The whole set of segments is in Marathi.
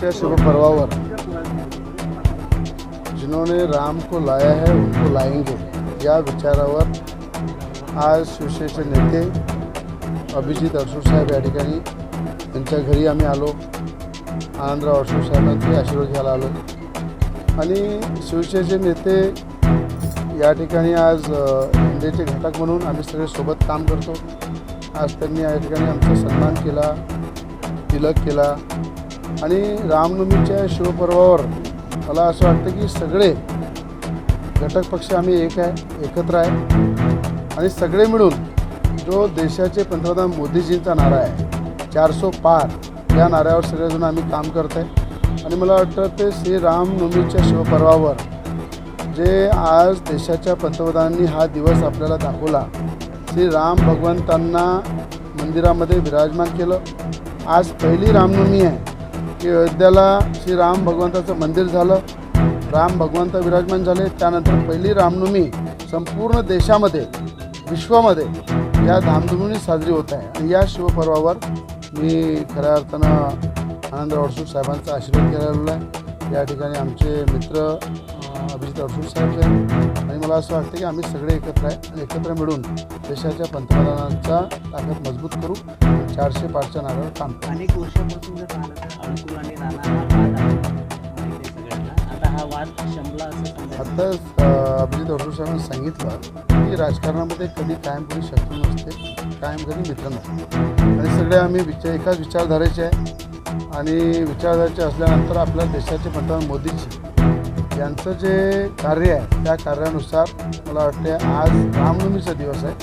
के शुभ पर्वावर जिन्होंने राम को लाया है उनको लाएंगे। या विचारावर आज शिवसेनेचे नेते अभिजित अडसूळ साहेब या ठिकाणी त्यांच्या घरी आम्ही आलो. आनंदराव अडसूळ साहेबांचे आशीर्वाद घ्यायला आलो. आणि शिवसेनेचे नेते या ठिकाणी आज इंडियाचे घटक म्हणून आम्ही सगळे सोबत काम करतो. आज त्यांनी या ठिकाणी आमचा सन्मान केला तिलक केला. आणि रामनवमीच्या शिवपर्वावर मला असं वाटतं की सगळे घटक पक्ष आम्ही एक आहे एकत्र आहे. आणि सगळे मिळून जो देशाचे पंतप्रधान मोदीजींचा नारा आहे चारसो पार या नाऱ्यावर सगळेजण आम्ही काम करत आहे आणि मला वाटतं ते श्री रामनवमीच्या शिवपर्वावर जे आज देशाच्या पंतप्रधानांनी हा दिवस आपल्याला दाखवला श्री राम भगवंतांना मंदिरामध्ये विराजमान केलं. आज पहिली रामनवमी आहे. की अयोध्याला श्री राम भगवंताचं मंदिर झालं. राम भगवंत विराजमान झाले. त्यानंतर पहिली रामनवमी संपूर्ण देशामध्ये विश्वामध्ये या धामधुमीने साजरी होत आहे. आणि या शिवपर्वावर मी खऱ्या अर्थानं आनंदराव अडसूळ साहेबांचा आशीर्वाद घ्यायला आहे. या ठिकाणी आमचे मित्र अभिजित अडसूळ साहेब आहेत. आणि मला असं वाटतं की आम्ही सगळे एकत्र आहे आणि एकत्र मिळून देशाच्या पंतप्रधानांचा ताकद मजबूत करू चारशे पाचच्या नाऱ्यावर काम करू. अनेक वर्षापासून जर पाहिलं तर अनुकूल आणि आता हा वाद शमला असं आता अभिजित अडसूळ साहेबांनी सांगितलं की राजकारणामध्ये कधी कायम कधी शत्रू नसते कायम कधी मित्र नसते. आणि सगळे आम्ही विचार एकाच विचारधारेचे आहे. आणि विचारधारेचे असल्यानंतर आपल्या देशाचे पंतप्रधान मोदीजी यांचं जे कार्य आहे त्या कार्यानुसार मला वाटते आज रामनवमीचा दिवस आहे.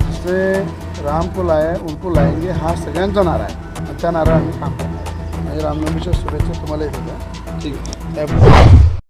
जिसमें राम को लाया है उनको लाएंगे हा सगळ्यांचा नारा आहे. आणि त्या नारा आम्ही काम करणार आहे आणि रामनवमीच्या शुभेच्छा तुम्हाला येत ठीक आहे.